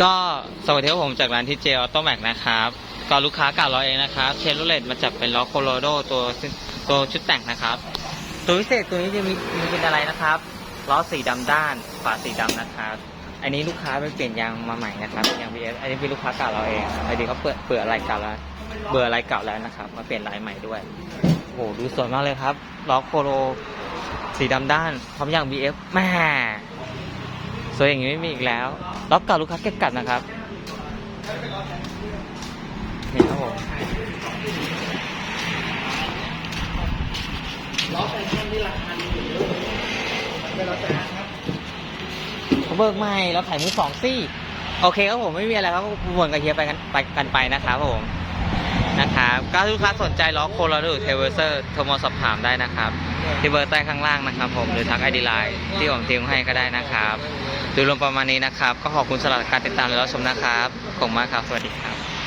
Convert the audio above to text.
ก็สวัสดีครับผมจากร้านที่เจออโตแม็กนะครับ ก็ลูกค้าเก่าเราเองนะครับ เชฟโรเลตมาจับเป็นล้อโคโลโดตัวตัวชุดแต่งนะครับ ตัวพิเศษตัวนี้จะมีมีเป็นอะไรนะครับล้อสีดำด้านฝาสีดำนะครับ อันนี้ลูกค้าไปเปลี่ยนยางมาใหม่นะครับยาง BS อันนี้เป็นลูกค้าเก่าเราเองอันนี้เขาเปิดเปิดอะไรเก่าแล้วเบื่ออะไรเก่าแล้วนะครับ มาเปลี่ยนลายใหม่ด้วยโอ้โหดูสวยมากเลยครับล้อโคโลสีดำด้านพร้อมยาง BF แม่สวยอย่างนี้ไม่มีอีกแล้ว ล็อเก่าลูกค้าเก็บกัดนะครับนี่ครับผมล้อแฟชั่นที่ราคาดีอยู่เลยเป็นรถแต่ครับเบิกใหม่เราถ่ายมือสองซี่ โอเคครับผมไม่มีอะไรครับวนกับเฮียไปกันไปกันไปนะครับผม นะครับก็ลูกค้าสนใจล้อโคลารูเทเวอร์เซอร์โทรมาสอบถามได้นะครับที่เบอร์ใต้ข้างล่างนะครับ ผมหรือทักไอดีไลน์ที่ผมทิ้งให้ก็ได้นะครับโดยรวมประมาณนี้นะครับ ก็ขอบคุณสำหรับการติดตามและรับชมนะครับขอบคุณมากครับ สวัสดีครับ